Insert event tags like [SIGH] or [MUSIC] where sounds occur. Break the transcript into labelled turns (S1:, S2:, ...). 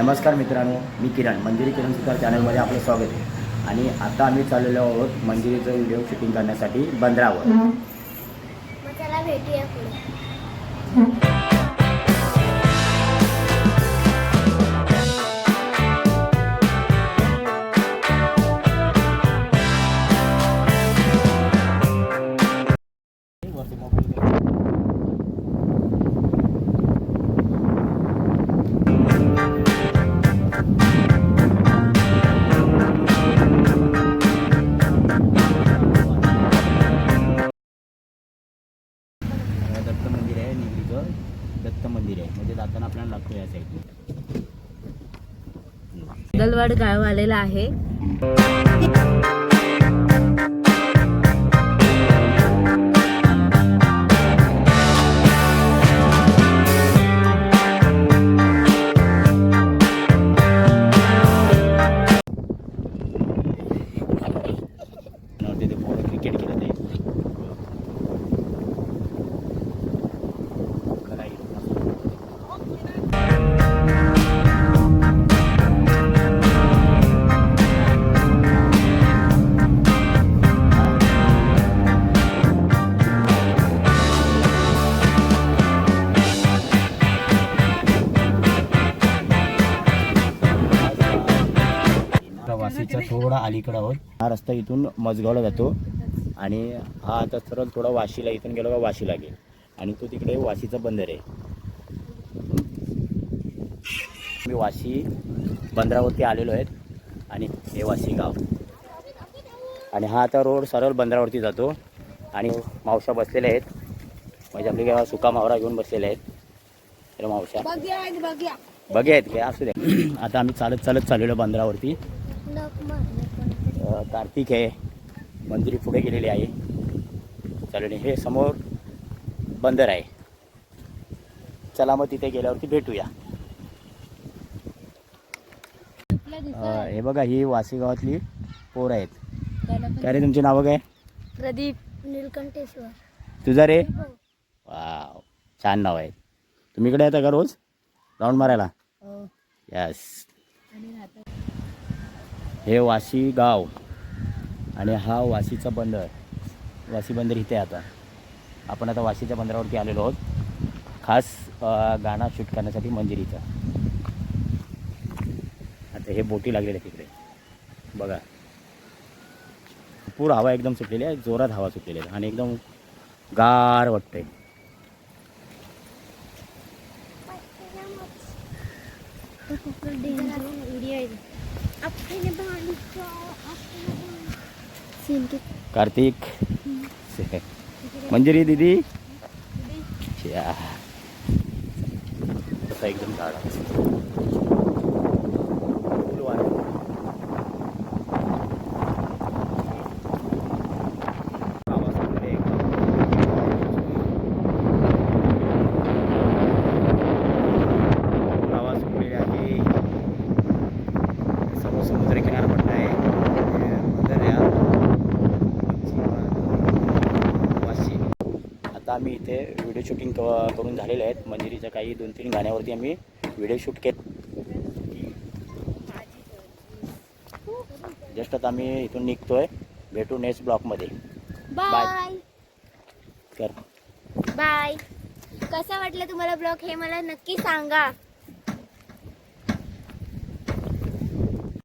S1: नमस्कार मित्रांनो मी किरण मंजिरी किरण सुतार चॅनलमध्ये आपलं स्वागत आहे. आणि आता आम्ही चाललेलो आहोत मंजिरीचं व्हिडिओ शूटिंग करण्यासाठी बंदरावर. म्हणजे जाताना आपल्याला लागतो या साईडने
S2: दलवाड गाव आलेला आहे.
S1: प्रवासीचा थोडा अलीकडे आहोत. हा रस्ता इथून मजगावला जातो आणि हा आता सरळ थोडा वाशीला इथून गेलो का वाशी लागेल आणि तो तिकडे वाशीचा बंदर आहे. मी वाशी बंदरावरती आलेलो आहेत आणि हे वाशी गाव. आणि हा आता रोड सरळ बंदरावरती जातो आणि मावशा बसलेल्या आहेत. म्हणजे आपली काय सुका मावरा घेऊन बसलेले आहेत. तर मावशा बघे आहेत काय असू दे. आता आम्ही चालत चालत चाललेलो बंदरावरती. कार्तिक आहे मंदिरी पुढे गेलेली आहे. चालेल हे समोर बंदर आहे. चला मग तिथे गेल्यावरती भेटूया. हे बघा ही वाशी गावातली पोरं आहेत. काय रे तुमची नावं काय?
S2: प्रदीप
S3: नीलकंठेश्वर.
S1: तुझा रे? वाव छान नाव आहे. तुम्ही इकडे येता का रोज? राऊंड मारायला? यस हे वाशी गाव. आणि हा वाशीचा बंदर. वाशी बंदर इथे आता. आपण आता वाशीच्या बंदरावरती आलेलो आहोत. खास गाणं शूट करण्यासाठी मंजिरीचा आता हे बोटी लागलेले आहेत तिकडे बघा. पूर हवा एकदम सुटलेली आहे. जोरात हवा सुटलेली आहे. आणि एकदम गार वाटतंय. [LAUGHS] कार्तिक मंजिरी दीदी या. तसा एकदम झाडा समोर समुद्र किनारा पडला आहे. वाशी. आता आम्ही इथे व्हिडिओ शूटिंग क- करून झालेले आहेत. मंजिरीच्या काही दोन तीन गाण्यावरती आम्ही व्हिडिओ शूट केले जस्ट आता आम्ही इथून निघतोय. भेटू नेक्स्ट ब्लॉकमध्ये
S3: बाय
S1: कर.
S3: बाय कसा वाटला तुम्हाला ब्लॉग हे मला नक्की सांगा.